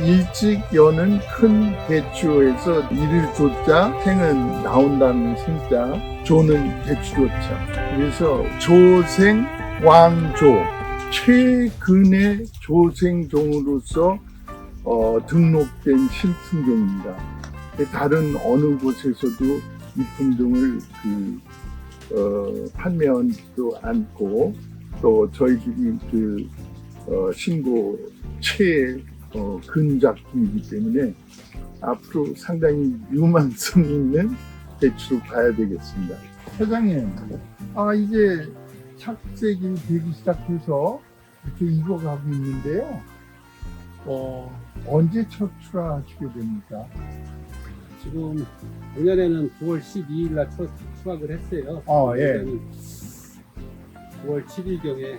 일찍 여는 큰 대추에서 이를 조자 생은 나온다는 생자 조는 대추조자 그래서 조생 왕조 최근의 조생종으로서 어, 등록된 신품종입니다. 다른 어느 곳에서도 이 품종을 그, 어, 판매하지도 않고 또 저희들이 그 어, 신고 최 어, 근작품이기 때문에 앞으로 상당히 유망성 있는 배추로 봐야 되겠습니다. 회장님, 아 이제 착색이 되기 시작해서 이렇게 익어가고 있는데요. 어, 언제 첫 출하하시게 됩니까? 지금 작년에는 9월 12일 날첫 수확을 했어요. 아, 예. 올해는 9월 7일경에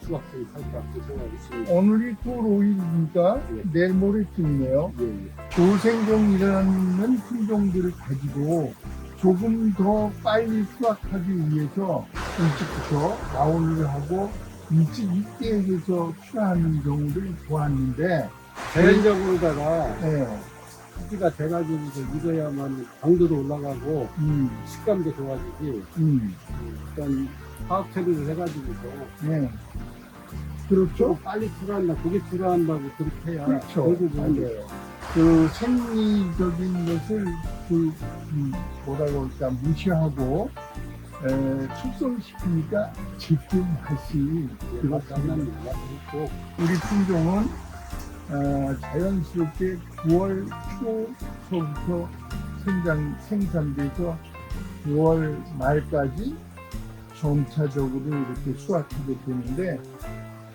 수확을 할까 생각하고 있습니다. 오늘이 9월 5일이니까 예. 내일 모레쯤이네요. 예, 예. 조생종이라는 품종들을 가지고 조금 더 빨리 수확하기 위해서 일찍부터 나오를 하고 일찍 익게 해서 출하하는 경우를 보았는데 자연적으로다가 예, 크기가 돼가지고 익어야만 당도도 올라가고 음, 식감도 좋아지지. 음, 일단 화학 처리를 해가지고서 예. 그렇죠? 좀 빨리 출하한다, 그게 출하한다고 그렇게 해야 그렇죠. 결국은 맞아요. 그 생리적인 것을 그 음, 뭐라고 할까 무시하고 에, 맛이 그렇습니다. 맛있는 맛이 있고 우리 품종은 어, 자연스럽게 9월 초서부터 생산, 생산돼서 9월 말까지 점차적으로 이렇게 수확하게 되는데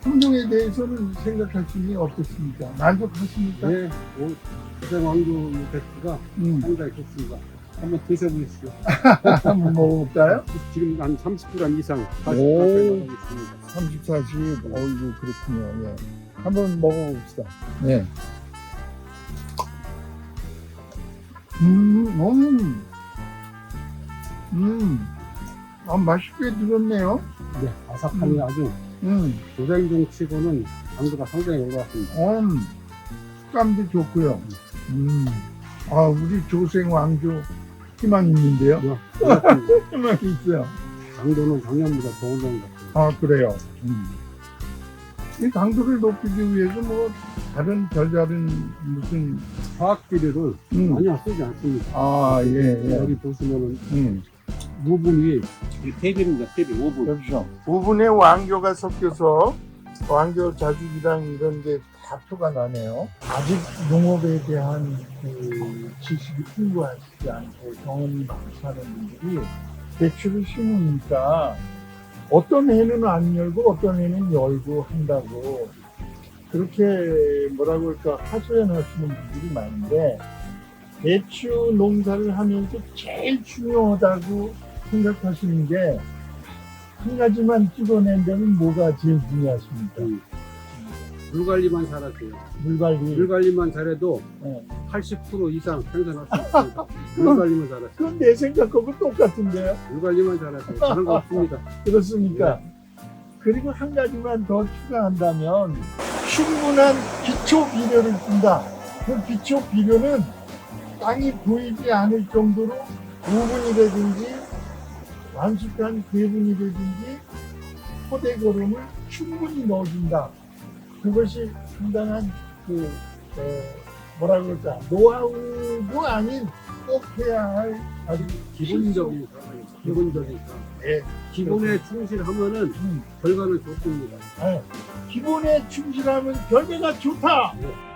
품종에 대해서는 생각하시니 어떻습니까? 만족하십니까? 네, 오, 고생 왕조 배추가 음, 상당히 좋습니다. 한번 드셔보십시오. 한번 먹어볼까요? 지금 한 30g 이상 다시 오. 나가고 있습니다. 30, 40, 어이구, 그렇군요. 예. 한번 먹어봅시다. 네. 음, 음, 음, 아, 맛있게 들었네요. 네, 아삭함이 음. 아주 음, 조생종 치고는 당도가 상당히 올라왔습니다. 음, 식감도 좋고요. 음, 아, 우리 조생 왕조 희망 있는데요. 네, 그렇습니다. 희망 있어요. 당도는 작년보다 더 올라온 것 같아요. 아, 그래요. 음. 이 강도를 높이기 위해서 뭐, 다른 별다른 무슨, 화학 비료를 음. 전혀 쓰지 않습니다. 아, 예, 예. 여기 보시면은 음. 무분이 이 태비입니다. 태비 5분. 그렇죠. 부분에 왕교가 섞여서 왕교 자죽이랑 이런 게 다 표가 나네요. 아직 농업에 대한 그 지식이 풍부하시지 않고 경험이 많지 않은 분들이 배추를 심으니까 어떤 해는 안 열고 어떤 해는 열고 한다고 그렇게 뭐라고 할까 하소연하시는 분들이 많은데 배추 농사를 하면서 제일 중요하다고 생각하시는 게 한 가지만 찍어낸다면 뭐가 제일 중요하십니까? 음. 물 관리만 잘하세요. 물 관리. 물 관리만 잘해도 네. 80% 이상 생산할 수 있습니다. 물 관리만 잘하세요. 그건 내 생각하고 똑같은데요. 물 관리만 잘하세요. 다른 거 없습니다. 그렇습니까? 그리고 한 가지만 더 추가한다면 충분한 기초 비료를 준다. 그 기초 비료는 땅이 보이지 않을 정도로 우분이라든지 완숙한 괴분이라든지 포대 거름을 충분히 넣어준다. 그것이 상당한 그 어, 뭐라 그럴까 노하우도 아닌 꼭 해야 할 아주 기본적인. 기본적인. 예, 기본에 충실하면은 음, 결과는 좋습니다. 예. 기본에 충실하면 결과가 좋다. 예.